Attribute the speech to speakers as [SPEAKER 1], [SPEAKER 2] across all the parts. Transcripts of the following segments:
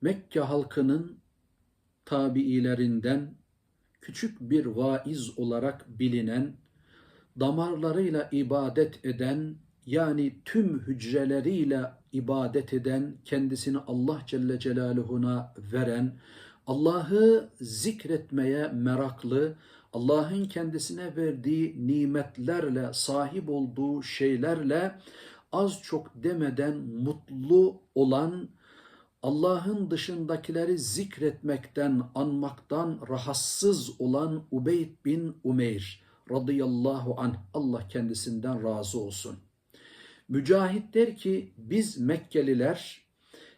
[SPEAKER 1] Mekke halkının tabiilerinden küçük bir vaiz olarak bilinen, damarlarıyla ibadet eden, yani tüm hücreleriyle ibadet eden, kendisini Allah Celle Celaluhu'na veren, Allah'ı zikretmeye meraklı, Allah'ın kendisine verdiği nimetlerle, sahip olduğu şeylerle az çok demeden mutlu olan, Allah'ın dışındakileri zikretmekten, anmaktan rahatsız olan Ubeyd bin Umeyr radıyallahu anh Allah kendisinden razı olsun. Mücahit der ki biz Mekkeliler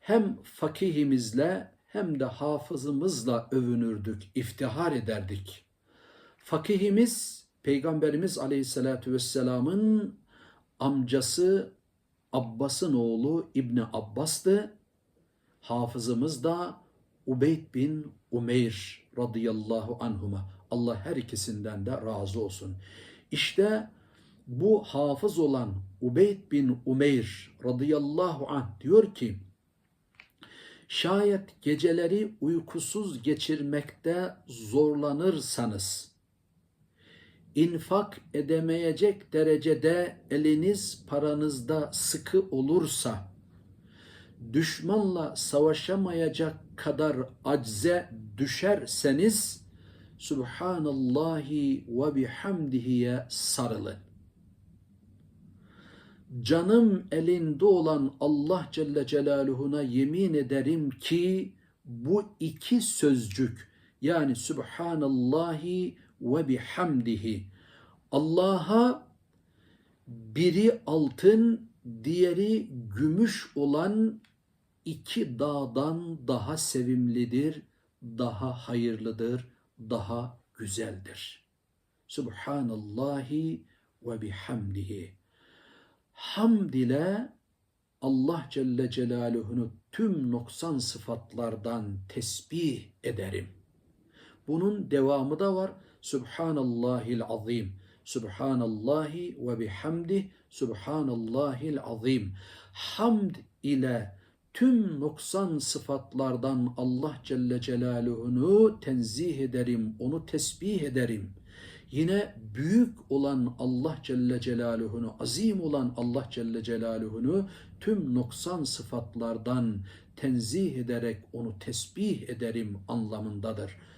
[SPEAKER 1] hem fakihimizle hem de hafızımızla övünürdük, iftihar ederdik. Fakihimiz Peygamberimiz Aleyhisselatü Vesselam'ın amcası Abbas'ın oğlu İbni Abbas'tı. Hafızımız da Ubeyd bin Umeyr radıyallahu anhuma. Allah her ikisinden de razı olsun. İşte bu hafız olan Ubeyd bin Umeyr radıyallahu anh diyor ki şayet geceleri uykusuz geçirmekte zorlanırsanız infak edemeyecek derecede eliniz paranızda sıkı olursa düşmanla savaşamayacak kadar acze düşerseniz Subhanallahi ve bihamdihiye sarılın. Canım elinde olan Allah Celle Celaluhu'na yemin ederim ki bu iki sözcük yani Subhanallahi ve bihamdihi Allah'a biri altın diğeri gümüş olan iki dağdan daha sevimlidir, daha hayırlıdır, daha güzeldir. Subhanallahi ve bihamdihi. Hamd ile Allah Celle Celaluhu'nu tüm noksan sıfatlardan tesbih ederim. Bunun devamı da var. Subhanallahil azim. Subhanallahi ve bihamdih. Subhanallahil azim. Hamd ile tüm noksan sıfatlardan Allah Celle Celaluhu'nu tenzih ederim, onu tesbih ederim. Yine büyük olan Allah Celle Celaluhu'nu, azim olan Allah Celle Celaluhu'nu tüm noksan sıfatlardan tenzih ederek onu tesbih ederim anlamındadır.